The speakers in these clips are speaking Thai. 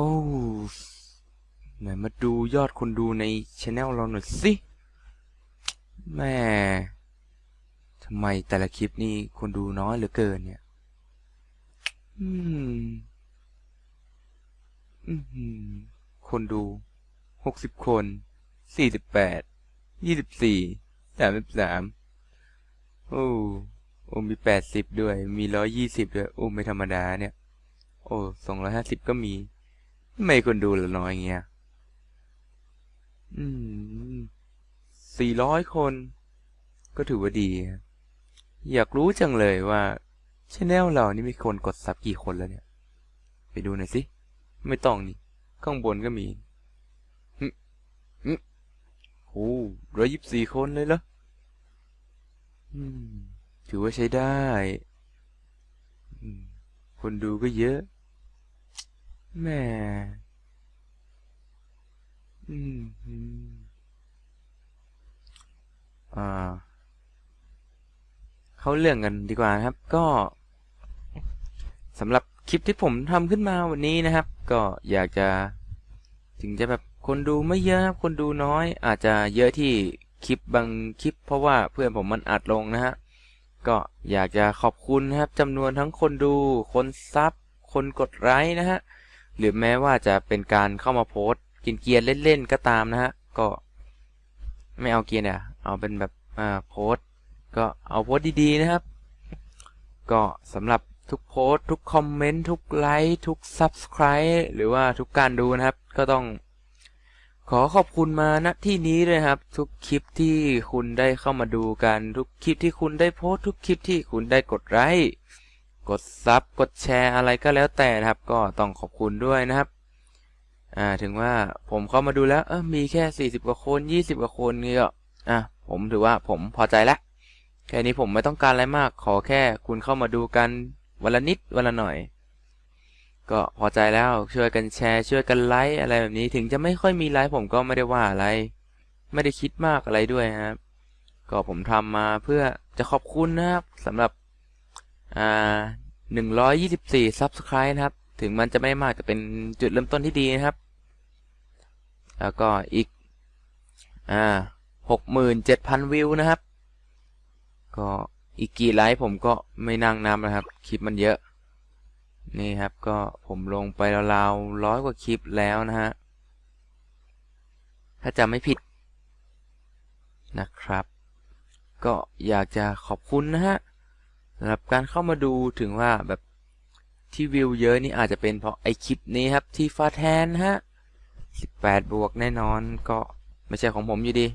อ้ไหนมาดูยอดคนดูในช anel เราหน่อยสิแม่ทำไมแต่ละคลิปนี่คนดูน้อยเหลือเกินเนี่ยอืมอืมคนดูหกสิบคนสี่สิบแปดยี่สิบสี่สามสิบสามโอ้โอ้มีแปดสิบด้วย มีร้อยยี่สิบด้วย โอ้ ไม่ธรรมดาเนี่ย โอ้สองร้อยห้าสิบก็มี ไม่คนดูลือน้อยเงี้ย อืมสี่ร้อยคน ก็ถือว่าดี อยากรู้จังเลยว่าช anel เรานี่มีคนกดซับกี่คนแล้วเนี่ย ไปดูหน่อยสิ ไม่ต้องนี่ ข้างบนก็มีหึหึโอ้ร้อยยิบสี่คนเลยเหรออืม ถือว่าใช้ได้ คนดูก็เยอะ แหม่อืมอืมอ่า เข้าเรื่องกันดีกว่านะครับ ก็สำหรับคลิปที่ผมทำขึ้นมาวันนี้นะครับ ก็อยากจะ ถึงจะแบบคนดูไม่เยอะครับ คนดูน้อย อาจจะเยอะที่คลิปบางคลิป เพราะว่าเพื่อนผมมันอัดลงนะฮะ ก็อยากจะขอบคุณนะครับจำนวนทั้งคนดู คนซับ คนกดไลค์นะฮะ หรือแม้ว่าจะเป็นการเข้ามาโพสกินเกียร์เล่นๆก็ตามนะฮะ ก็ไม่เอาเกียร์เนี่ยเอาเป็นแบบอ่าโพสก็เอาโพสดีๆนะครับ ก็สำหรับทุกโพสทุกคอมเมนต์ทุกไลค์ทุก Subscribe หรือว่าทุกการดูนะครับ ก็ต้อง ขอขอบคุณมาณที่นี้เลยครับ ทุกคลิปที่คุณได้เข้ามาดูกัน ทุกคลิปที่คุณได้โพสทุกคลิปที่คุณได้กดไลค์ กดซับกดแชร์อะไรก็แล้วแต่นะครับ ก็ต้องขอบคุณด้วยนะครับ อ่าถึงว่าผมเข้ามาดูแล้วเออมีแค่ 40 กว่าคน 20 กว่าคนนี่ก็อะผมถือว่าผมพอใจแล้วแค่นี้ผมไม่ต้องการอะไรมากขอแค่คุณเข้ามาดูกันวันละนิดวันละหน่อย ก็พอใจแล้วช่วยกันแชร์ ช่วยกันไลค์อะไรแบบนี้ถึงจะไม่ค่อยมีไลค์ผมก็ไม่ได้ว่าอะไร ไม่ได้คิดมากอะไรด้วยครับ ก็ผมทำมาเพื่อจะขอบคุณนะครับสำหรับ อ่า124 Subscribe นะครับ ถึงมันจะไม่มากแต่เป็นจุดเริ่มต้นที่ดีนะครับ แล้วก็อีกอ่า67,000วิวนะครับ ก็อีกกี่ไลค์ผมก็ไม่นั่งนับนะครับ คลิปมันเยอะ นี่ครับก็ผมลงไปราวๆร้อยกว่าคลิปแล้วนะฮะ ถ้าจำไม่ผิดนะครับ ก็อยากจะขอบคุณนะฮะ สำหรับการเข้ามาดูถึงว่าแบบที่วิวเยอะนี่อาจจะเป็นเพราะไอคลิปนี้ครับที่ฟาแทนนะฮะ18 บวกแน่นอนก็ไม่ใช่ของผมอยู่ดี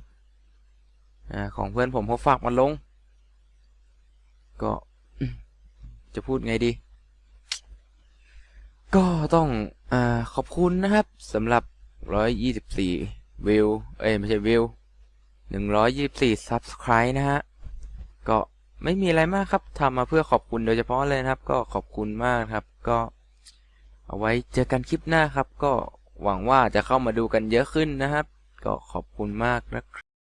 อ่าของเพื่อนผมเขาฝากมาลง ก็จะพูดไงดี ก็ต้องอ่าขอบคุณนะครับสำหรับ 124 วิว เอ้ยไม่ใช่วิว 124 Subscribe นะฮะ ก็ ไม่มีอะไรมากครับทำมาเพื่อขอบคุณโดยเฉพาะเลยนะครับ ก็ขอบคุณมากครับ ก็เอาไว้เจอกันคลิปหน้าครับ ก็หวังว่าจะเข้ามาดูกันเยอะขึ้นนะครับ ก็ขอบคุณมากนะครับ